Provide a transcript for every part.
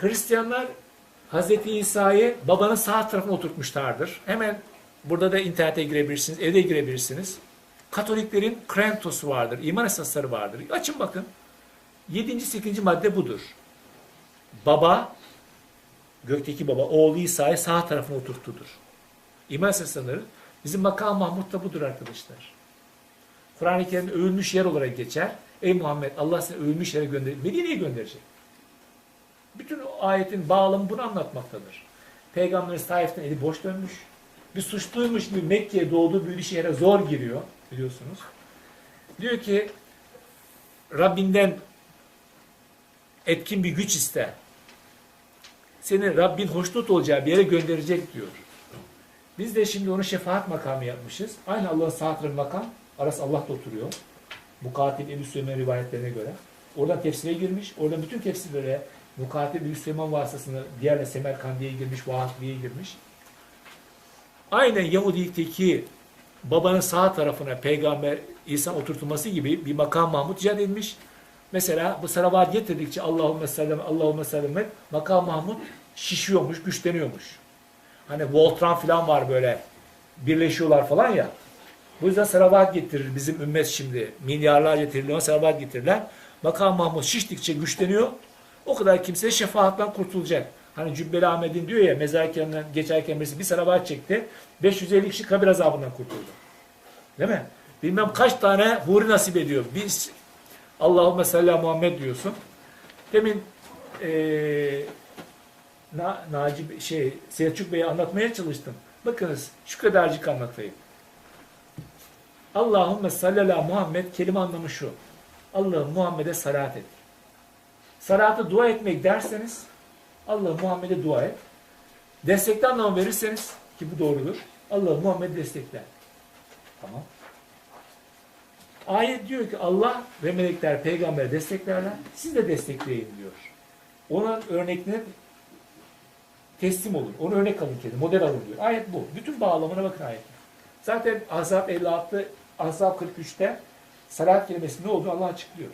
Hristiyanlar Hazreti İsa'yı babanın sağ tarafına oturtmuşlardır. Hemen burada da internete girebilirsiniz, evde girebilirsiniz. Katoliklerin krentosu vardır, iman esasları vardır. Açın bakın. 7. 8. madde budur. Baba, gökteki baba, oğlu İsa'yı sağ tarafına oturttudur. İman esasları bizim makam Mahmud da budur arkadaşlar. Kur'an-ı Kerim'de övülmüş yer olarak geçer. Ey Muhammed Allah seni övülmüş yere gönderecek. Medine'ye gönderecek. Bütün ayetin bağlamı bunu anlatmaktadır. Peygamberimiz Taif'ten eli boş dönmüş. Bir suçluymuş gibi Mekke'ye doğduğu büyülü şehre zor giriyor biliyorsunuz. Diyor ki Rabbinden etkin bir güç iste. Seni Rabbin hoşnut olacağı bir yere gönderecek diyor. Biz de şimdi onu şefaat makamı yapmışız. Aynı Allah'ın sağ makam. Arası Allah da oturuyor. Mukatil Ebu Süleyman rivayetlerine göre. Oradan tefsire girmiş. Oradan bütün tefsirlere Mukatil Ebu Süleyman vasıtasını diğerle Semerkandi'ye girmiş, Vahakli'ye girmiş. Aynen Yahudilik'teki babanın sağ tarafına peygamber İsa oturtulması gibi bir makam Mahmud icat edilmiş. Mesela bu salavat getirdikçe Allahümme sellem, Allahümme sellem makam Mahmud şişiyormuş, güçleniyormuş. Hani Voltran falan var böyle birleşiyorlar falan ya. Bu yüzden salavat getirir bizim ümmet şimdi. Milyarlarca trilyon salavat getirirler. Makam Mahmud şiştikçe güçleniyor. O kadar kimse şefaatten kurtulacak. Hani Cübbeli Ahmet'in diyor ya mezarken'den geçerken birisi bir salavat çekti. 550 kişi kabir azabından kurtuldu. Değil mi? Bilmem kaç tane huri nasip ediyor. Biz Allahümme salli Muhammed diyorsun. Demin eee Na, Naci şey Selçuk Bey'e anlatmaya çalıştım. Bakınız şu kadarcık anlatayım. Allahümme salli Muhammed kelime anlamı şu. Allah'ım Muhammed'e salat et. Salatı dua etmek derseniz Allah Muhammed'e dua et. Destekli anlamı verirseniz ki bu doğrudur. Allah Muhammed'i destekler. Tamam. Ayet diyor ki Allah ve melekler peygamberi desteklerler. Siz de destekleyin diyor. Onun örneklerine teslim olun. Onu örnek alın kendi. Model alın diyor. Ayet bu. Bütün bağlamına bakın ayet. Zaten Ahzab 56, Ahzab 43'te salat kelimesi ne olduğunu Allah açıklıyor.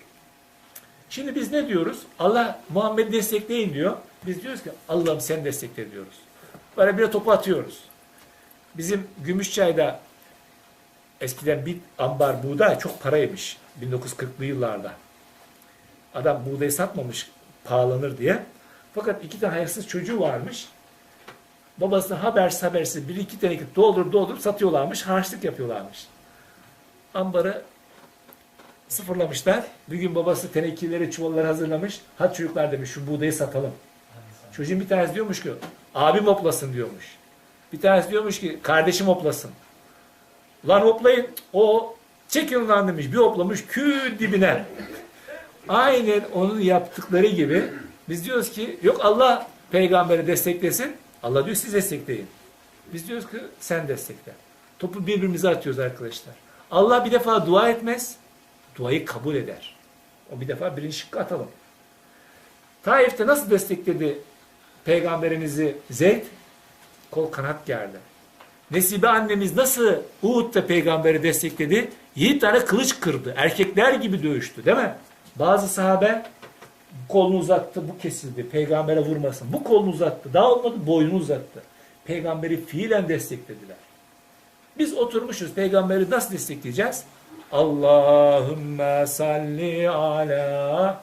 Şimdi biz ne diyoruz? Allah Muhammed'i destekleyin diyor. Biz diyoruz ki Allah'ım sen destekle diyoruz. Böyle bir topu atıyoruz. Bizim Gümüşçay'da eskiden bir ambar buğday çok paraymış. 1940'lı yıllarda. Adam buğday satmamış pahalanır diye. Fakat iki tane hayırsız çocuğu varmış. Babası habersiz habersiz bir iki tane doldurup doldurup satıyorlarmış. Harçlık yapıyorlarmış. Ambarı sıfırlamışlar. Bir gün babası tenekeleri, çuvalları hazırlamış. Hadi çocuklar demiş şu buğdayı satalım. Çocuğun bir tanesi diyormuş ki abim hoplasın diyormuş. Bir tanesi diyormuş ki kardeşim hoplasın. Lan hoplayın. O çekin lan demiş. Bir hoplamış kü dibine. Aynen onun yaptıkları gibi biz diyoruz ki yok Allah peygamberi desteklesin. Allah diyor siz destekleyin. Biz diyoruz ki sen destekle. Topu birbirimize atıyoruz arkadaşlar. Allah bir defa dua etmez. Duayı kabul eder. O bir defa birinci şıkkı atalım. Taif'te nasıl destekledi peygamberimizi Zeyd? Kol kanat gerdi. Nesibe annemiz nasıl Uhud'da peygamberi destekledi? Yedi tane kılıç kırdı. Erkekler gibi dövüştü değil mi? Bazı sahabe kolunu uzattı bu kesildi. Peygambere vurmasın. Bu kolunu uzattı. Daha olmadı boynunu uzattı. Peygamberi fiilen desteklediler. Biz oturmuşuz. Peygamberi nasıl destekleyeceğiz? Allahümme salli ala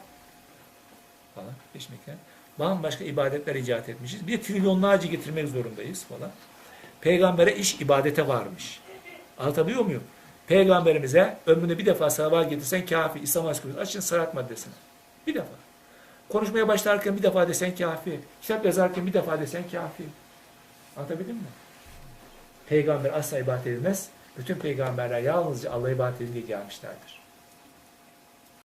falan geçmekten. Bambaşka ibadetler icat etmişiz. Bir trilyonlarca getirmek zorundayız falan. Peygambere iş ibadete varmış. Anlatabiliyor muyum? Peygamberimize ömründe bir defa salavat getirsen kafi. İslam askırı açın salat maddesini. Bir defa. Konuşmaya başlarken bir defa desen kafi. Kitap yazarken bir defa desen kafi. Anlatabildim mi? Peygamber asla ibadet edilmez. Bütün peygamberler yalnızca Allah'a ibadet edin diye gelmişlerdir.